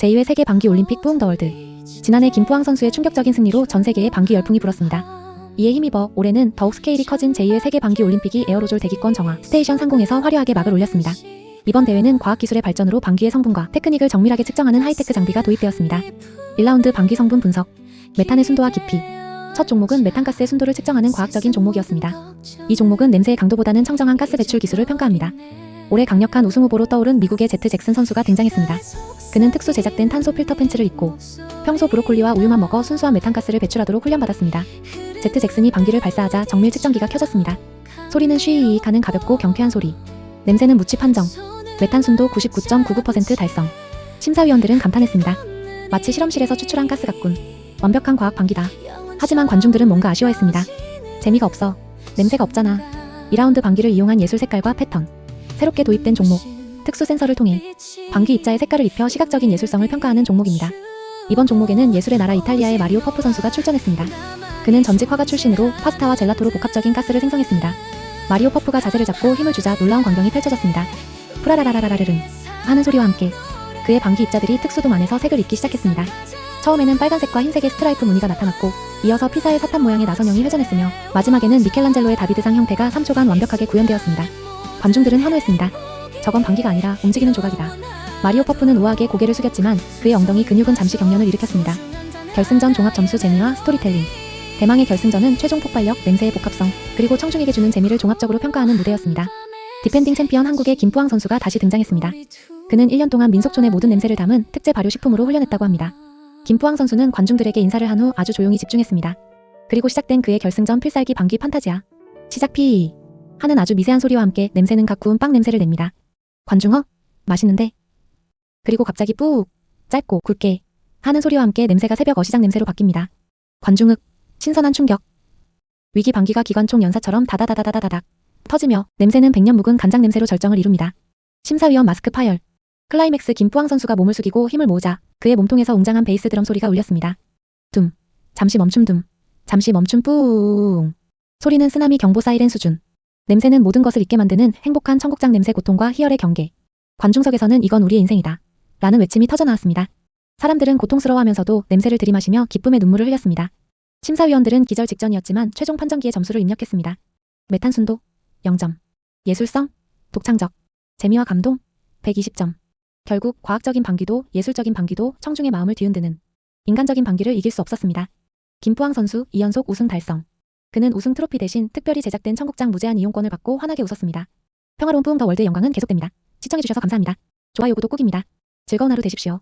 제2회 세계 방기 올림픽 뿌웅 더 월드. 지난해 김부항 선수의 충격적인 승리로 전 세계에 방기 열풍이 불었습니다. 이에 힘입어 올해는 더욱 스케일이 커진 제2회 세계 방기 올림픽이 에어로졸 대기권 정화 스테이션 상공에서 화려하게 막을 올렸습니다. 이번 대회는 과학 기술의 발전으로 방귀의 성분과 테크닉을 정밀하게 측정하는 하이테크 장비가 도입되었습니다. 1라운드 방귀 성분 분석, 메탄의 순도와 깊이, 첫 종목은 메탄가스의 순도를 측정하는 과학적인 종목이었습니다. 이 종목은 냄새의 강도보다는 청정한 가스 배출 기술을 평가합니다. 올해 강력한 우승 후보로 떠오른 미국의 제트 잭슨 선수가 등장했습니다. 그는 특수 제작된 탄소 필터 팬츠를 입고 평소 브로콜리와 우유만 먹어 순수한 메탄가스를 배출하도록 훈련받았습니다. 제트 잭슨이 방귀를 발사하자 정밀 측정기가 켜졌습니다. 소리는 쉬이익 하는 가볍고 경쾌한 소리. 냄새는 무치 판정. 메탄 순도 99.99% 달성. 심사위원들은 감탄했습니다. 마치 실험실에서 추출한 가스 같군. 완벽한 과학 방귀다. 하지만 관중들은 뭔가 아쉬워했습니다. 재미가 없어. 냄새가 없잖아. 2라운드 방귀를 이용한 예술 색깔과 패턴. 새롭게 도입된 종목. 특수 센서를 통해 방귀 입자의 색깔을 입혀 시각적인 예술성을 평가하는 종목입니다. 이번 종목에는 예술의 나라 이탈리아의 마리오 퍼프 선수가 출전했습니다. 그는 전직 화가 출신으로 파스타와 젤라토로 복합적인 가스를 생성했습니다. 마리오 퍼프가 자세를 잡고 힘을 주자 놀라운 광경이 펼쳐졌습니다. 프라라라라라르릉 하는 소리와 함께 그의 방귀 입자들이 특수돔 안에서 색을 입기 시작했습니다. 처음에는 빨간색과 흰색의 스트라이프 무늬가 나타났고 이어서 피사의 사탄 모양의 나선형이 회전했으며 마지막에는 미켈란젤로의 다비드상 형태가 3초간 완벽하게 구현되었습니다. 관중들은 환호했습니다. 저건 방귀가 아니라 움직이는 조각이다. 마리오 퍼프는 우아하게 고개를 숙였지만 그의 엉덩이 근육은 잠시 경련을 일으켰습니다. 결승전 종합 점수 재미와 스토리텔링. 대망의 결승전은 최종 폭발력, 냄새의 복합성, 그리고 청중에게 주는 재미를 종합적으로 평가하는 무대였습니다. 디펜딩 챔피언 한국의 김부항 선수가 다시 등장했습니다. 그는 1년 동안 민속촌의 모든 냄새를 담은 특제 발효 식품으로 훈련했다고 합니다. 김부항 선수는 관중들에게 인사를 한 후 아주 조용히 집중했습니다. 그리고 시작된 그의 결승전 필살기 방귀 판타지아. 시작 피 하는 아주 미세한 소리와 함께 냄새는 각 구운 빵 냄새를 냅니다. 관중어? 맛있는데? 그리고 갑자기 뿌 짧고 굵게 하는 소리와 함께 냄새가 새벽 어시장 냄새로 바뀝니다. 관중흑 신선한 충격 위기 방귀가 기관총 연사처럼 다다다다다다닥 터지며 냄새는 백년 묵은 간장 냄새로 절정을 이룹니다. 심사위원 마스크 파열 클라이맥스 김부항 선수가 몸을 숙이고 힘을 모으자 그의 몸통에서 웅장한 베이스 드럼 소리가 울렸습니다. 둠 잠시 멈춤 둠 잠시 멈춤 뿌웅 소리는 쓰나미 경보 사이렌 수준 냄새는 모든 것을 잊게 만드는 행복한 청국장 냄새 고통과 희열의 경계 관중석에서는 이건 우리의 인생이다 라는 외침이 터져나왔습니다. 사람들은 고통스러워하면서도 냄새를 들이마시며 기쁨의 눈물을 흘렸습니다. 심사위원들은 기절 직전이었지만 최종 판정기에 점수를 입력했습니다. 메탄 순도 0점. 예술성 독창적. 재미와 감동 120점. 결국 과학적인 방귀도 예술적인 방귀도 청중의 마음을 뒤흔드는 인간적인 방귀를 이길 수 없었습니다. 김부항 선수 2연속 우승 달성. 그는 우승 트로피 대신 특별히 제작된 청국장 무제한 이용권을 받고 환하게 웃었습니다. 평화로운 뿌웅 더 월드의 영광은 계속됩니다. 시청해주셔서 감사합니다. 좋아요 구독 꾹입니다. 즐거운 하루 되십시오.